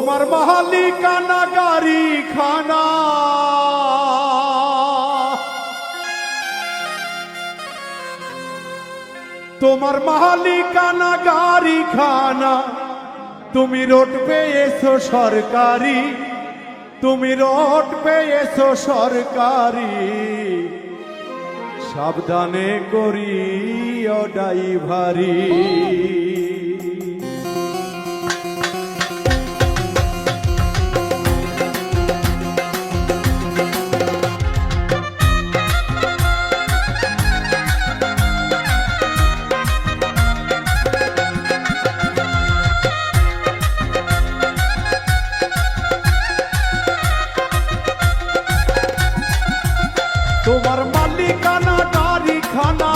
তোমার মালিকানা গাড়ি খানা তোমার মালিকানা গাড়ি খানা তুমি রোড পেয়েছ সরকারি, তুমি রোড পেয়েছ সরকারি। সাবধানে করি ড্রাইভারি। তোমার মালিকানা গাড়ি খানা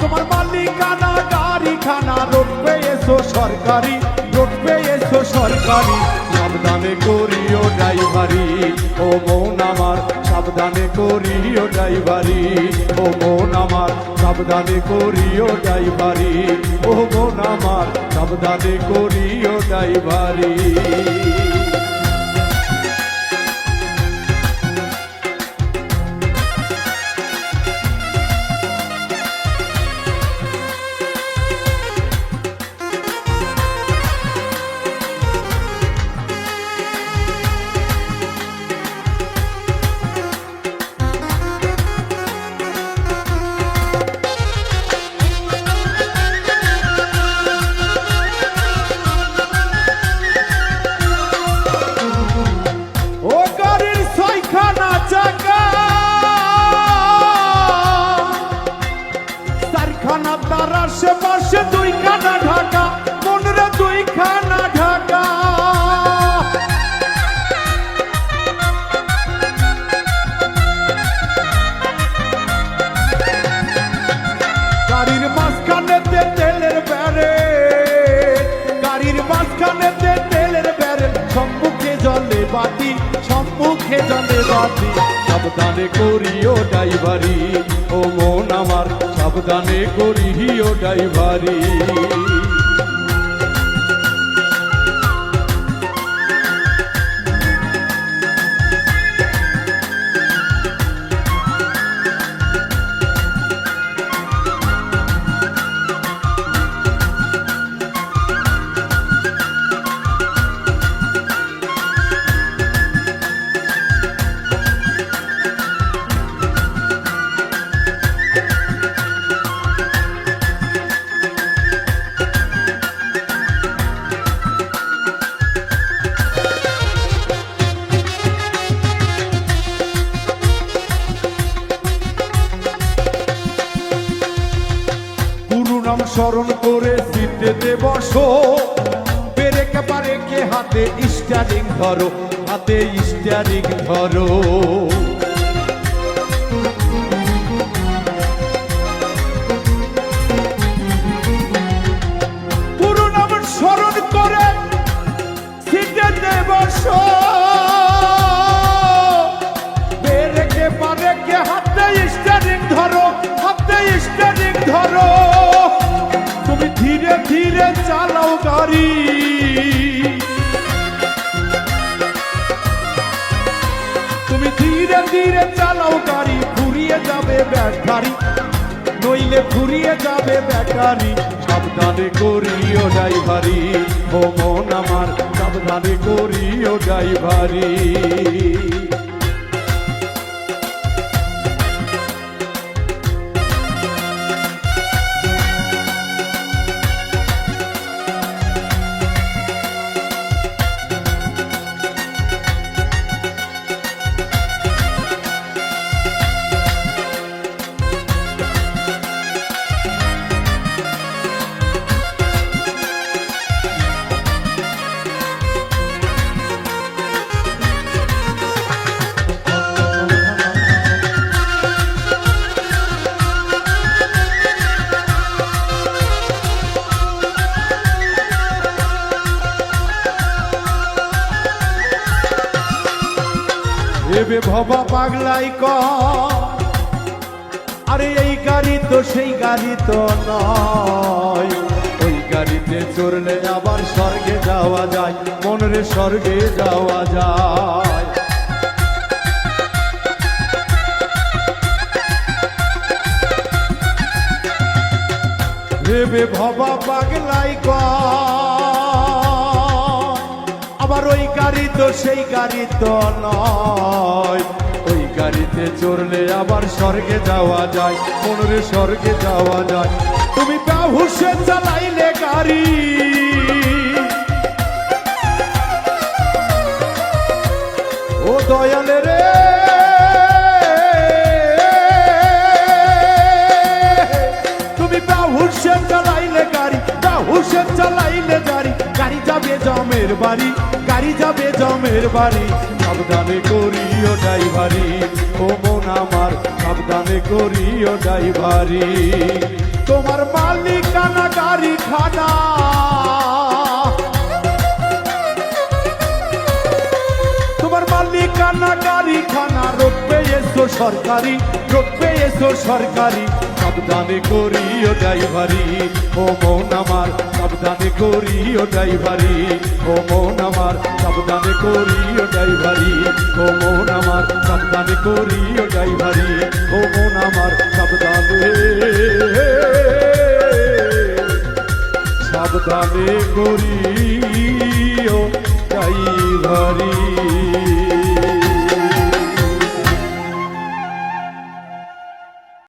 তোমার মালিকানা গাড়ি খানা রোড পেয়েছ সরকারি রোড পেয়েছ সরকারি। সাবধানে করিও ড্রাইভারি, ও মন আমার, সাবধানে করিও ড্রাইভারি। ও মন আমার, সাবধানে করিও ড্রাইভারি। ও মন আমার, সাবধানে করিও ড্রাইভারি। আশেপাশে দুইখানা ঢাকা। জলে বাতি সম্মুখে জলে বাতি। সাবধানে করিও ড্রাইভারি ও মন আমার সাবধানে করিও ড্রাইভারি। নাম স্মরণ করে সিটেতে বসো। পেরেকে পারেকে হাতে স্টারিং ধরো হাতে স্টারিং ধরো। যাবে ব্যাটারি, নইলে ফুরিয়ে যাবে ব্যাটারি। সাবধানে করিও ড্রাইভারি, ও মন আমার, সাবধানে করিও ড্রাইভারি। ভেবে ভবা পাগলাই ক আরে এই গাড়ি তো সেই গাড়ি তো নয়। ওই গাড়িতে চড়লে আবার স্বর্গে যাওয়া যায়, মনের স্বর্গে যাওয়া যায়। ভেবে ভবা পাগলাই কয় আবার ওই গাড়ি তো সেই গাড়ি তো নয়। ওই গাড়িতে চড়লে আবার স্বর্গে যাওয়া যায়, মনের স্বর্গে যাওয়া যায়। তুমি বাহুসে চালাইলে জমের বাড়ি, গাড়ি যাবে জমের বাড়ি, সাবধানে করিও ড্রাইভারি। ও মন আমার, সাবধানে করিও ড্রাইভারি। তোমার মালিকানা গাড়ি খানা তোমার মালিকানা গাড়ি খানা রোপে এসো সরকারি, রোপে এসো সরকারি, সাবধানে করিও ড্রাইভারি। ও মন আমার, সাবধানে করিও ড্রাইভারি। ও মন আমার, সাবধানে করিও ড্রাইভারি। ও মন আমার, সাবধানে করিও ড্রাইভারি। ও মন আমার, সাবধানে সাবধানে করিও ড্রাইভারি।